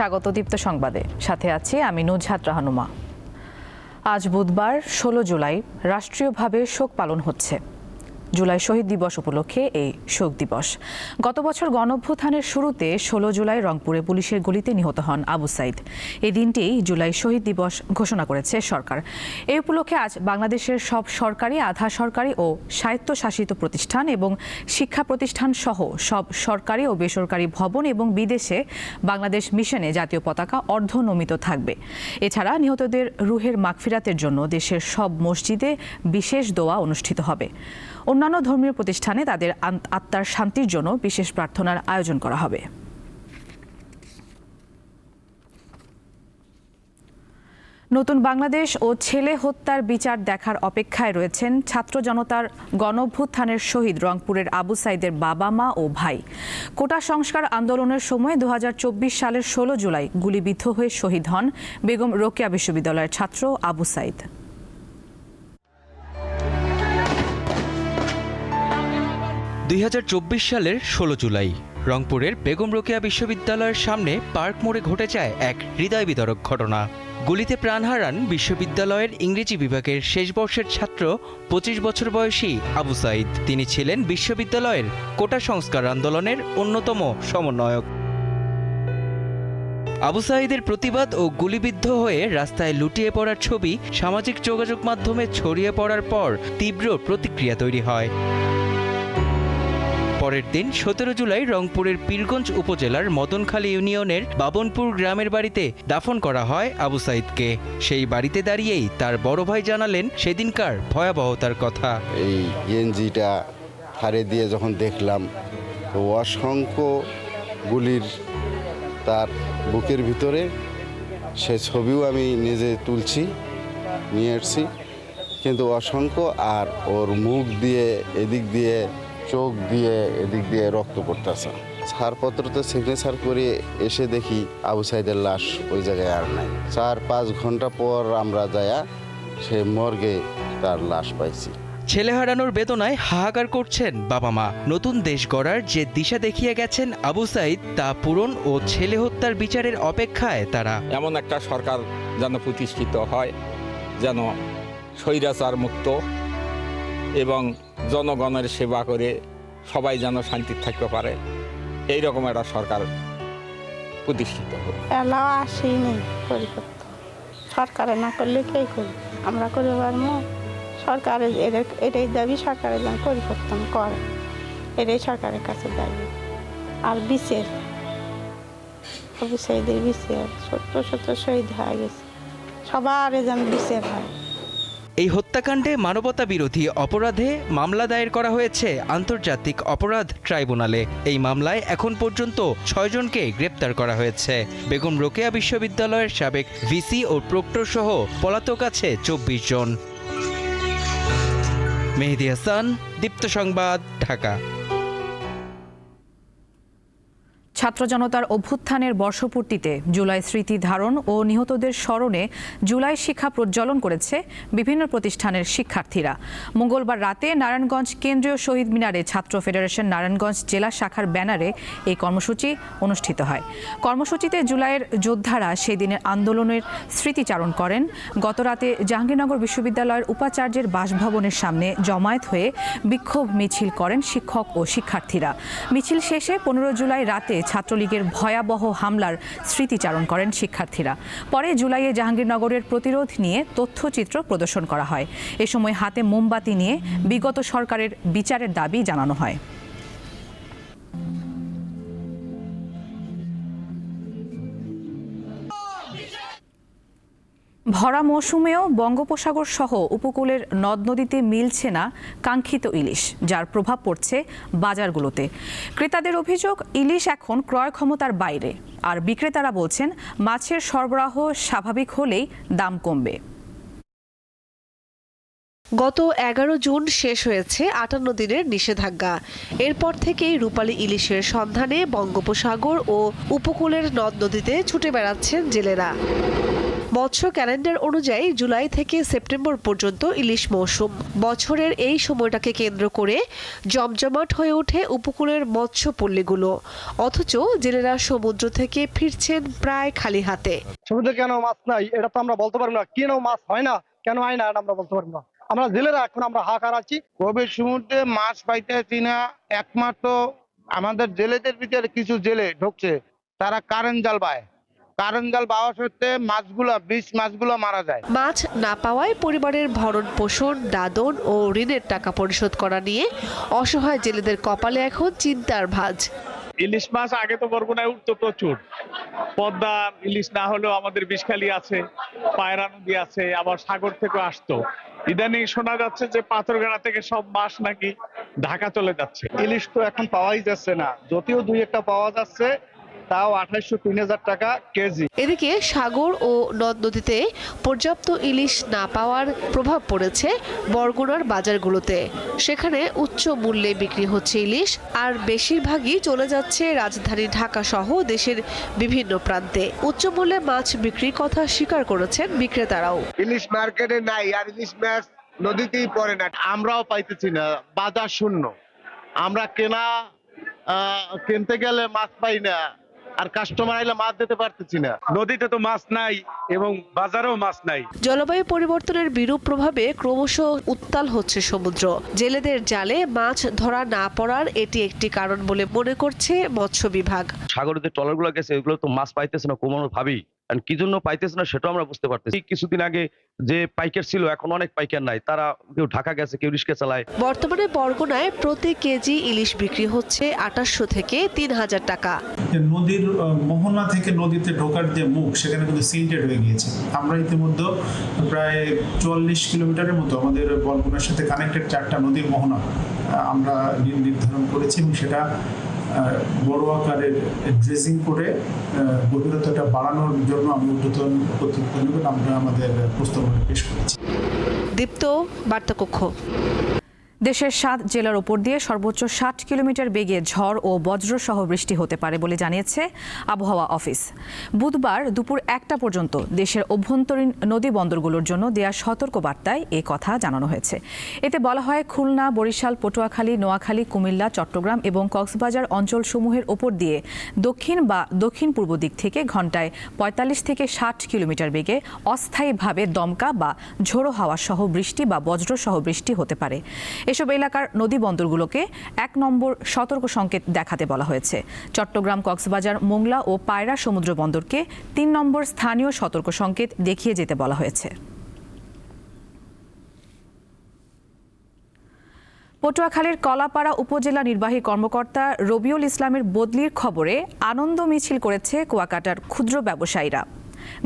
স্বাগত দীপ্ত সংবাদে। সাথে আছি আমি নুজহাত রাহানুমা। আজ বুধবার, ষোলো জুলাই, রাষ্ট্রীয়ভাবে শোক পালন হচ্ছে। জুলাই শহীদ দিবস উপলক্ষে এই শোক দিবস। গত বছর গণঅভ্যুত্থানের শুরুতে ষোলো জুলাই রংপুরে পুলিশের গুলিতে নিহত হন আবু সাইদ। এই দিনটি জুলাই শহীদ দিবস ঘোষণা করেছে সরকার। এই উপলক্ষে আজ বাংলাদেশের সব সরকারি, আধা সরকারি ও স্বায়ত্তশাসিত প্রতিষ্ঠান এবং শিক্ষা প্রতিষ্ঠান সহ সব সরকারি ও বেসরকারি ভবন এবং বিদেশে বাংলাদেশ মিশনে জাতীয় পতাকা অর্ধনমিত থাকবে। এছাড়া নিহতদের রুহের মাগফিরাতের জন্য দেশের সব মসজিদে বিশেষ দোয়া অনুষ্ঠিত হবে। অন্যান্য ধর্মীয় প্রতিষ্ঠানে তাদের আত্মার শান্তির জন্য বিশেষ প্রার্থনার আয়োজন করা হবে। নতুন বাংলাদেশ ও ছেলে হত্যার বিচার দেখার অপেক্ষায় রয়েছেন ছাত্র জনতার গণঅভ্যুত্থানের শহীদ রংপুরের আবু সাইদের বাবা, মা ও ভাই। কোটা সংস্কার আন্দোলনের সময় দু হাজার চব্বিশ সালের ষোলো জুলাই গুলিবিদ্ধ হয়ে শহীদ হন বেগম রোকেয়া বিশ্ববিদ্যালয়ের ছাত্র আবু সাইদ। দুই হাজার চব্বিশ সালের ষোলো জুলাই, রংপুরের বেগম রোকেয়া বিশ্ববিদ্যালয়ের সামনে পার্ক মোড়ে ঘটে যায় এক হৃদয় বিতরক ঘটনা। গুলিতে প্রাণ হারান বিশ্ববিদ্যালয়ের ইংরেজি বিভাগের শেষ বর্ষের ছাত্র পঁচিশ বছর বয়সী আবু সাইদ। তিনি ছিলেন বিশ্ববিদ্যালয়ের কোটা সংস্কার আন্দোলনের অন্যতম সমন্বয়ক। আবু সাইদের প্রতিবাদ ও গুলিবিদ্ধ হয়ে রাস্তায় লুটিয়ে পড়ার ছবি সামাজিক যোগাযোগ মাধ্যমে ছড়িয়ে পড়ার পর তীব্র প্রতিক্রিয়া তৈরি হয়। পরের দিন সতেরো জুলাই রংপুরের পীরগঞ্জ উপজেলার মদনখালী ইউনিয়নের বাবনপুর গ্রামের বাড়িতে দাফন করা হয় আবু সাইদকে। সেই বাড়িতে দাঁড়িয়েই তার বড় ভাই জানালেন সেদিনকার ভয়াবহতার কথা। এই গেঞ্জিটা ফাড়ে দিয়ে যখন দেখলাম অসংখ্য গুলির তার বুকের ভিতরে সে ছবিও আমি নিজে তুলছি, নিয়ে এসছি কিন্তু অসংখ্য আর ওর মুখ দিয়ে, এদিক দিয়ে চোখ দিয়ে এদিক দিয়ে রক্ত পড়তেছে। ছাড়পত্রতে সিগনেচার করে এসে দেখি আবু সাইদের লাশ ওই জায়গায় আর নাই। চার পাঁচ ঘণ্টা পর আমরা যায়া সে মর্গে তার লাশ পাইছি। ছেলে হারানোর বেদনায় হাহাকার করছেন বাবা মা। নতুন দেশ গড়ার যে দিশা দেখিয়ে গেছেন আবু সাইদ তা পূরণ ও ছেলে হত্যার বিচারের অপেক্ষায় তারা। এমন একটা সরকার যেন প্রতিষ্ঠিত হয় যেন স্বৈরাচার মুক্ত এবং জনগণের সেবা করে সবাই যেন শান্তি থাকতে পারে। এই রকম একটা সরকার প্রতিষ্ঠিত আসেনি সরকারে না করলে কে করি আমরা করে পারব সরকারের এদের- এটাই দাবি সরকারের যেন পরিবর্তন করে। এটাই সরকারের কাছে দাবি। আর বিচের শহীদের বিচের সত্য সত্য শহীদ হয়ে গেছে। সবার যেন বিচের হয়। এই হত্যাকাণ্ডে মানবতা বিরোধী অপরাধে মামলা দায়ের করা হয়েছে আন্তর্জাতিক অপরাধ ট্রাইব্যুনালে। এই মামলায় এখন পর্যন্ত ছয়জনকে গ্রেপ্তার করা হয়েছে। বেগম রোকেয়া বিশ্ববিদ্যালয়ের সাবেক ভিসি ও প্রক্টর সহ পলাতক আছে চব্বিশ জন। মেহেদি হাসান, দীপ্ত সংবাদ, ঢাকা। ছাত্র জনতার অভ্যুত্থানের বর্ষপূর্তিতে জুলাই স্মৃতি ধারণ ও নিহতদের স্মরণে জুলাই শিক্ষা প্রজ্বলন করেছে বিভিন্ন প্রতিষ্ঠানের শিক্ষার্থীরা। মঙ্গলবার রাতে নারায়ণগঞ্জ কেন্দ্রীয় শহীদ মিনারে ছাত্র ফেডারেশন নারায়ণগঞ্জ জেলা শাখার ব্যানারে এই কর্মসূচি অনুষ্ঠিত হয়। কর্মসূচিতে জুলাইয়ের যোদ্ধারা সেই দিনের আন্দোলনের স্মৃতিচারণ করেন। গতরাতে জাহাঙ্গীরনগর বিশ্ববিদ্যালয়ের উপাচার্যের বাসভবনের সামনে জমায়েত হয়ে বিক্ষোভ মিছিল করেন শিক্ষক ও শিক্ষার্থীরা। মিছিল শেষে পনেরো জুলাই রাতে ছাত্রলীগের ভয়াবহ হামলার স্মৃতিচারণ করেন শিক্ষার্থীরা। পরে জুলাইয়ে জাহাঙ্গীরনগরের প্রতিরোধ নিয়ে তথ্যচিত্র প্রদর্শন করা হয়। এ সময় হাতে মোমবাতি নিয়ে বিগত সরকারের বিচারের দাবি জানানো হয়। ভরা মৌসুমেও বঙ্গোপসাগর সহ উপকূলের নদ নদীতে মিলছে না কাঙ্ক্ষিত ইলিশ, যার প্রভাব পড়ছে বাজারগুলোতে। ক্রেতাদের অভিযোগ, ইলিশ এখন ক্রয় ক্ষমতার বাইরে। আর বিক্রেতারা বলছেন, মাছের সরবরাহ স্বাভাবিক হলেই দাম কমবে। গত এগারো জুন শেষ হয়েছে আটান্ন দিনের নিষেধাজ্ঞা। এরপর থেকেই রূপালী ইলিশের সন্ধানে বঙ্গোপসাগর ও উপকূলের নদ নদীতে ছুটে বেড়াচ্ছেন জেলেরা। মৎস্য ক্যালেন্ডার অনুযায়ী জুলাই থেকে সেপ্টেম্বর পর্যন্ত ইলিশ মৌসুম। বছরের এই সময়টাকে কেন্দ্র করে জমজমাট হয়ে ওঠে উপকূলের মৎস্য পল্লীগুলো। অথচ জেলেরা সমুদ্র থেকে ফিরছেন প্রায় খালি হাতে। সমুদ্রে কেন মাছ নাই? এটা তো আমরা বলতে পারব না। কেন মাছ হয় না? কেন হয় না? এটা আমরা বলতে পারব না। আমরা জেলেরা এখন আমরা হাহাকার আছি। গভীর সমুদ্রে মাছ পাইতেছি না। একমাত্র আমাদের জেলেদের ভিতরে কিছু জেলে ঢুকছে। তারা কারেন্ট জাল পায়। কারেন্ট জাল পাওয়া সত্ত্বে মাছগুলা বিষ মাছগুলো মারা যায়। মাছ না পাওয়ায় পরিবারের ভরণ পোষণ দাদন ও ঋণের টাকা পরিশোধ করা নিয়ে অসহায় জেলেদের কপালে এখন চিন্তার ভাঁজ। ইলিশ মাছ আগে তো বরগুনায় উঠতো প্রচুর। পদ্মা ইলিশ না হলেও আমাদের বিষখালি আছে পায়রা নদী আছে আবার সাগর থেকে আসতো। ইদানিং শোনা যাচ্ছে যে পাথরগাড়া থেকে সব মাছ নাকি ঢাকা চলে যাচ্ছে। ইলিশ তো এখন পাওয়াই যাচ্ছে না। যদিও দুই একটা পাওয়া যাচ্ছে তাও আঠাইশশো তিন হাজার টাকা কেজি। এদিকে সাগর ও নদ নদীতে পর্যাপ্ত ইলিশ না পাওয়ার প্রভাব পড়েছে বরগুনার বাজারগুলোতে। সেখানে উচ্চ মূল্যে বিক্রি হচ্ছে ইলিশ আর বেশিরভাগই চলে যাচ্ছে রাজধানী ঢাকা সহ দেশের বিভিন্ন প্রান্তে। উচ্চ মূল্যে মাছ বিক্রির কথা স্বীকার করেছেন বিক্রেতারাও। ইলিশ মার্কেটে নাই আর ইলিশ মাছ নদীতেই পড়ে না। আমরাও পাইতেছি না বাজার শূন্য। আমরা কেনা আহ, কিনতে গেলে মাছ পাই না। আর কাস্টমার আইলে মাছ দিতে পারতেছি না। নদীতে তো মাছ নাই এবং বাজারেও মাছ নাই। জলবায়ু পরিবর্তনের বিরূপ প্রভাবে ক্রমশ উত্তাল হচ্ছে সমুদ্র। জেলেদের জালে মাছ ধরা না পড়ার এটি একটি কারণ বলে মনে করছে মৎস্য বিভাগ। সাগরে যে ট্রলারগুলো গেছে এগুলো তো মাছ পাইতেছে না কোনো ভাবেই কারণ কি জন্য পাইতেছে না সেটাও আমরা বুঝতে পারতেছি কিছুদিন আগে যে পাইকার ছিল এখন অনেক পাইকার নাই। তারা কেউ ঢাকা গেছে কেউ রিস্কে চালায়। বর্তমানে বরগুনায় প্রতি কেজি ইলিশ বিক্রি হচ্ছে আঠাশশো থেকে তিন হাজার টাকা। যে নদীর মোহনা থেকে নদীতে ঢোকার যে মুখ, সেখানে কিন্তু সিল্টেড হয়ে গিয়েছে। আমরা ইতিমধ্যে প্রায় চুয়াল্লিশ কিলোমিটারের মতো আমাদের বরগুনার সাথে কানেক্টেড চারটা নদীর মোহনা আমরা নির্ধারণ করেছি এবং সেটা বড় আকারের ড্রেসিং করে গভীরতাটা বাড়ানোর জন্য আমি ঊর্ধ্বতন কর্তৃপক্ষ আমরা আমাদের প্রস্তাবনা পেশ করেছি। দীপ্ত বার্তাকক্ষ। দেশের সাত জেলার উপর দিয়ে সর্বোচ্চ ষাট কিলোমিটার বেগে ঝড় ও বজ্রসহ বৃষ্টি হতে পারে বলে জানিয়েছে আবহাওয়া অফিস। বুধবার দুপুর একটা পর্যন্ত দেশের অভ্যন্তরীণ নদী বন্দরগুলোর জন্য দেয়া সতর্ক বার্তায় এ কথা জানানো হয়েছে। এতে বলা হয়, খুলনা, বরিশাল, পটুয়াখালী, নোয়াখালী, কুমিল্লা, চট্টগ্রাম এবং কক্সবাজার অঞ্চলসমূহের ওপর দিয়ে দক্ষিণ বা দক্ষিণ পূর্ব দিক থেকে ঘন্টায় পঁয়তাল্লিশ থেকে ষাট কিলোমিটার বেগে অস্থায়ীভাবে দমকা বা ঝোড়ো হাওয়া সহ বৃষ্টি বা বজ্রসহ বৃষ্টি হতে পারে। এসব এলাকার নদী বন্দরগুলোকে এক নম্বর সতর্ক সংকেত দেখাতে বলা হয়েছে। চট্টগ্রাম, কক্সবাজার, মোংলা ও পায়রা সমুদ্র বন্দরকে তিন নম্বর স্থানীয় সতর্ক সংকেত দেখিয়ে যেতে বলা হয়েছে। পটুয়াখালীর কলাপাড়া উপজেলা নির্বাহী কর্মকর্তা রবিউল ইসলামের বদলির খবরে আনন্দ মিছিল করেছে কুয়াকাটার ক্ষুদ্র ব্যবসায়ীরা।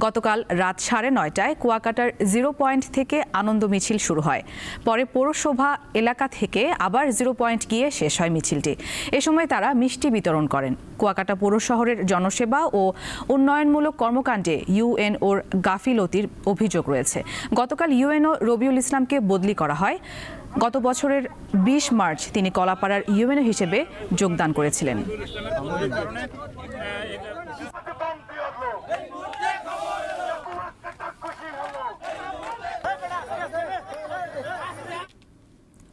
গতকাল রাত সাড়ে নয়টায় কুয়াকাটার জিরো পয়েন্ট থেকে আনন্দ মিছিল শুরু হয়। পরে পৌরসভা এলাকা থেকে আবার জিরো পয়েন্ট গিয়ে শেষ হয় মিছিলটি। এ সময় তারা মিষ্টি বিতরণ করেন। কুয়াকাটা পৌর শহরের জনসেবা ও উন্নয়নমূলক কর্মকাণ্ডে ইউএনওর গাফিলতির অভিযোগ রয়েছে। গতকাল ইউএনও রবিউল ইসলামকে বদলি করা হয়। গত বছরের বিশ মার্চ তিনি কলাপাড়ার ইউএনও হিসেবে যোগদান করেছিলেন।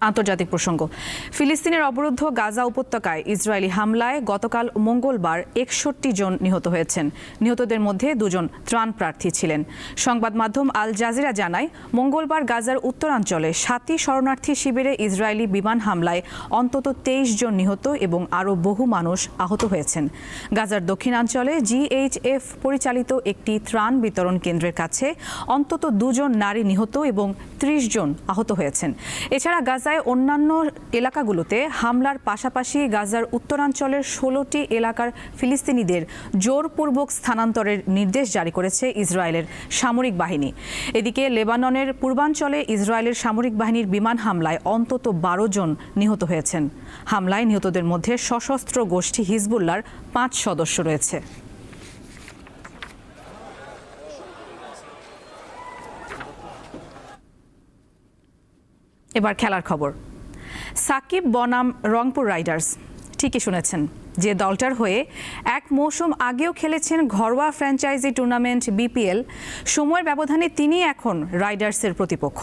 আন্তর্জাতিক প্রসঙ্গ। ফিলিস্তিনের অবরুদ্ধ গাজা উপত্যকায় ইসরায়েলি হামলায় গতকাল মঙ্গলবার একষট্টি জন নিহত হয়েছেন। নিহতদের মধ্যে দুজন ত্রাণ প্রার্থী ছিলেন। সংবাদ মাধ্যম আল জাজিরা জানায়, মঙ্গলবার গাজার উত্তরাঞ্চলে সাতই শরণার্থী শিবিরে ইসরায়েলি বিমান হামলায় অন্তত তেইশ জন নিহত এবং আরও বহু মানুষ আহত হয়েছেন। গাজার দক্ষিণাঞ্চলে জিএইচএফ পরিচালিত একটি ত্রাণ বিতরণ কেন্দ্রের কাছে অন্তত দুজন নারী নিহত এবং ত্রিশ জন আহত হয়েছেন। এছাড়া গাজায় অন্যান্য এলাকাগুলোতে হামলার পাশাপাশি গাজার উত্তরাঞ্চলের ষোলোটি এলাকার ফিলিস্তিনিদের জোরপূর্বক স্থানান্তরের নির্দেশ জারি করেছে ইসরায়েলের সামরিক বাহিনী। এদিকে লেবাননের পূর্বাঞ্চলে ইসরায়েলের সামরিক বাহিনীর বিমান হামলায় অন্তত বারো জন নিহত হয়েছেন। হামলায় নিহতদের মধ্যে সশস্ত্র গোষ্ঠী হিজবুল্লার পাঁচ সদস্য রয়েছে। এবার খেলার খবর। সাকিব, বনাম, রংপুর রাইডার্স। ঠিকই শুনেছেন, যে দলটার হয়ে এক মৌসুম আগেও খেলেছেন ঘরোয়া ফ্র্যাঞ্চাইজি টুর্নামেন্ট বিপিএল, সময়ের ব্যবধানে তিনি এখন রাইডার্সের প্রতিপক্ষ।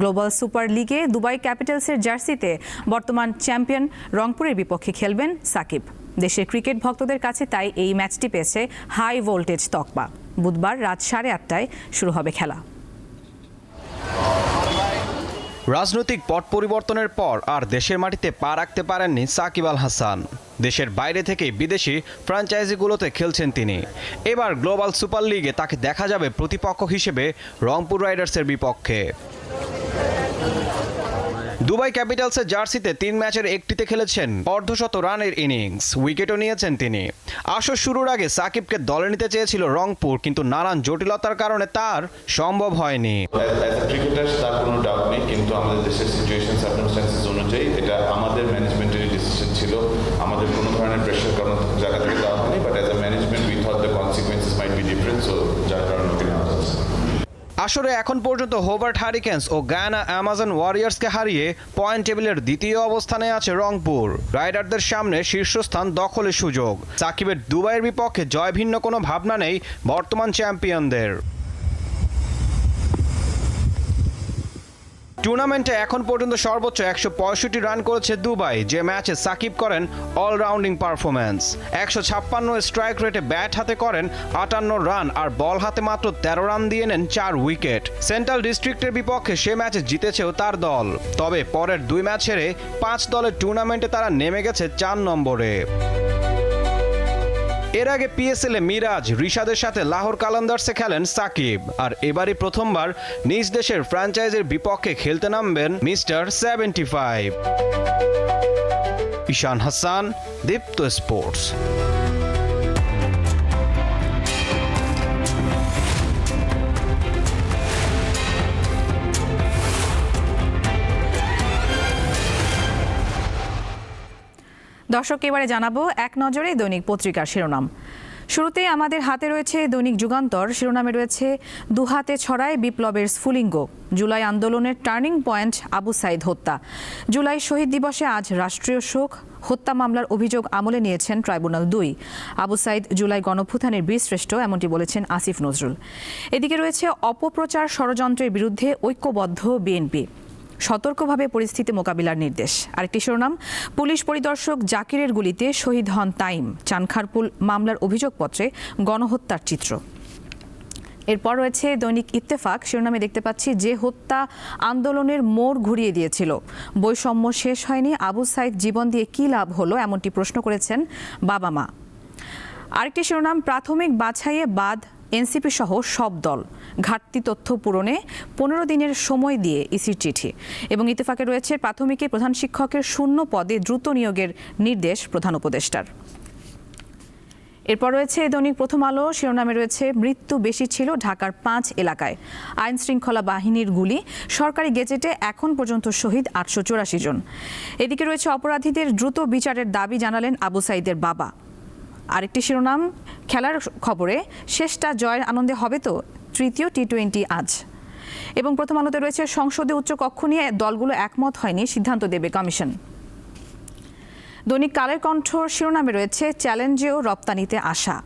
গ্লোবাল সুপার লিগে দুবাই ক্যাপিটালসের জার্সিতে বর্তমান চ্যাম্পিয়ন রংপুরের বিপক্ষে খেলবেন সাকিব। দেশের ক্রিকেট ভক্তদের কাছে তাই এই ম্যাচটি পেয়েছে হাই ভোল্টেজ তকমা। বুধবার রাত সাড়ে আটটায় শুরু হবে খেলা। রাজনৈতিক পট পরিবর্তনের পর আর দেশের মাটিতে পা রাখতে পারেননি সাকিব আল হাসান। দেশের বাইরে থেকে বিদেশি ফ্র্যাঞ্চাইজিগুলোতে খেলছেন তিনি। এবার গ্লোবাল সুপার লিগে তাকে দেখা যাবে প্রতিপক্ষ হিসেবে রংপুর রাইডার্সের বিপক্ষে। দুবাই ক্যাপিটালসের জার্সিতে তিন ম্যাচের একটিতে খেলেছেন অর্ধশত রানের ইনিংস। উইকেটও নিয়েছেন তিনি। আসর শুরুর আগে সাকিবকে দলে নিতে চেয়েছিল রংপুর, কিন্তু নানান জটিলতার কারণে তার সম্ভব হয়নি। কিন্তু আমাদের দেশের সিচুয়েশন অনুযায়ী এটা আমাদের ডিসিশন ছিল। আমাদের কোনো ধরনের প্রেশার কোনো জায়গা থেকে দেওয়া হয়নি but as a management we thought the consequences might be different so যার কারণে ওকে নেওয়া যাচ্ছে আসরে এখন পর্যন্ত হোবার্ট হারিকেন্স ও গায়ানা অ্যামাজন ওয়ারিয়ার্সকে হারিয়ে পয়েন্ট টেবিলের দ্বিতীয় অবস্থানে আছে রংপুর। রাইডারদের সামনে শীর্ষস্থান দখলের সুযোগ। সাকিবের দুবাইয়ের বিপক্ষে জয় ভিন্ন কোনো ভাবনা নেই বর্তমান চ্যাম্পিয়নদের। টুর্নামেন্টে এখন পর্যন্ত সর্বোচ্চ একশো পঁয়ষট্টি রান করেছে দুবাই, যে ম্যাচে সাকিব করেন অলরাউন্ডিং পারফরম্যান্স একশো ছাপ্পান্ন স্ট্রাইক রেটে ব্যাট হাতে করেন, আটান্ন রান, আর বল হাতে মাত্র তেরো রান দিয়ে নেন চার উইকেট সেন্ট্রাল ডিস্ট্রিক্টের বিপক্ষে সে ম্যাচে জিতেছেও তার দল। তবে পরের দুই ম্যাচ হেরে পাঁচ দলের টুর্নামেন্টে তারা নেমে গেছে চার নম্বরে। এর আগে পিএসএল এ মিরাজ, রিশাদের সাথে লাহোর কালান্দার্সে খেলেন সাকিব। আর এবারই প্রথমবার নিজ দেশের ফ্র্যাঞ্চাইজের বিপক্ষে খেলতে নামবেন mister seventy five. Ishan Hasan, Deepto sports. দর্শক এবারে জানাব এক নজরে দৈনিক পত্রিকার শিরোনাম। শুরুতে আমাদের হাতে রয়েছে দৈনিক যুগান্তর। শিরোনামে রয়েছে দুহাতে ছড়ায় বিপ্লবের স্ফুলিঙ্গ, জুলাই আন্দোলনের টার্নিং পয়েন্ট আবু সাইদ হত্যা। জুলাই শহীদ দিবসে আজ রাষ্ট্রীয় শোক, হত্যা মামলার অভিযোগ আমলে নিয়েছেন ট্রাইব্যুনাল দুই। আবু সাইদ জুলাই গণভুথানের বীরশ্রেষ্ঠ, এমনটি বলেছেন আসিফ নজরুল। এদিকে রয়েছে অপপ্রচার ষড়যন্ত্রের বিরুদ্ধে ঐক্যবদ্ধ বিএনপি। সতর্কভাবে পরিস্থিতি মোকাবিলার নির্দেশ। আরেকটি শিরোনাম, পুলিশ পরিদর্শক জাকিরের গুলিতে শহীদ হন তাইম। চানখারপুল মামলার অভিযোগপত্রে গণহত্যার চিত্র। এরপর রয়েছে দৈনিক ইত্তেফাক। শিরোনামে দেখতে পাচ্ছি, যে হত্যা আন্দোলনের মোড় ঘুরিয়ে দিয়েছিল। বৈষম্য শেষ হয়নি। আবু সাইদ জীবন দিয়ে কী লাভ হলো এমনটি প্রশ্ন করেছেন বাবা মা। আরেকটি শিরোনাম, প্রাথমিক বাছাইয়ে বাদ এনসিপি সহ সব দল ঘাটতি তথ্য পূরণে পনেরো দিনের সময় দিয়ে ইসির চিঠি। এবং ইত্তেফাকে রয়েছে প্রাথমিকে প্রধান শিক্ষকের শূন্য পদে দ্রুত নিয়োগের নির্দেশ প্রধান উপদেষ্টার। এরপর রয়েছে দৈনিক প্রথম আলো, শিরোনামে রয়েছে, মৃত্যু বেশি ছিল ঢাকার পাঁচ এলাকায়। আইন শৃঙ্খলা বাহিনীর গুলি, সরকারি গেজেটে এখন পর্যন্ত শহীদ আটশো চুরাশি জন। এদিকে রয়েছে অপরাধীদের দ্রুত বিচারের দাবি জানালেন আবু সাইদের বাবা। আরেকটি শিরোনাম, খেলার খবরে শেষটা জয়ের আনন্দে হবে তো তৃতীয় টি টোয়েন্টি আজ। এবং প্রথম আলোতে রয়েছে সংসদে উচ্চ কক্ষ নিয়ে দলগুলো একমত হয়নি, সিদ্ধান্ত দেবে কমিশন। দৈনিক কালের কণ্ঠ শিরোনামে রয়েছে, চ্যালেঞ্জেও রপ্তানিতে আসা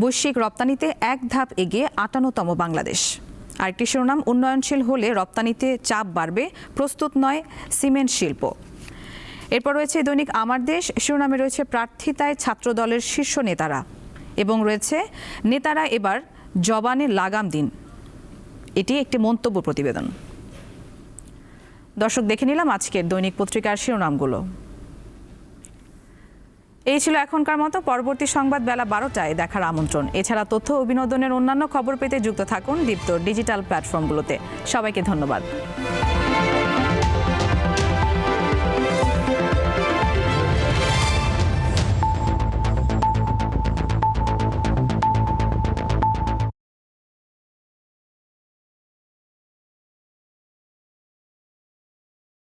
বৈশ্বিক রপ্তানিতে এক ধাপ এগিয়ে আটান্নতম বাংলাদেশ। আরেকটি শিরোনাম, উন্নয়নশীল হলে রপ্তানিতে চাপ বাড়বে, প্রস্তুত নয় সিমেন্ট শিল্প। এরপর রয়েছে দৈনিক আমার দেশ। শিরোনামে রয়েছে প্রার্থিতায় ছাত্র দলের শীর্ষ নেতারা এবং রয়েছে নেতারা এবার জবানে লাগাম দিন। এটি একটি মন্তব্য প্রতিবেদন। দর্শক, দেখে নিলাম আজকের দৈনিক পত্রিকার শিরোনামগুলো। এই ছিল এখনকার মতো। পরবর্তী সংবাদ বেলা বারোটায় দেখার আমন্ত্রণ। এছাড়া তথ্য ও বিনোদনের অন্যান্য খবর পেতে যুক্ত থাকুন দীপ্ত ডিজিটাল প্ল্যাটফর্মগুলোতে। সবাইকে ধন্যবাদ।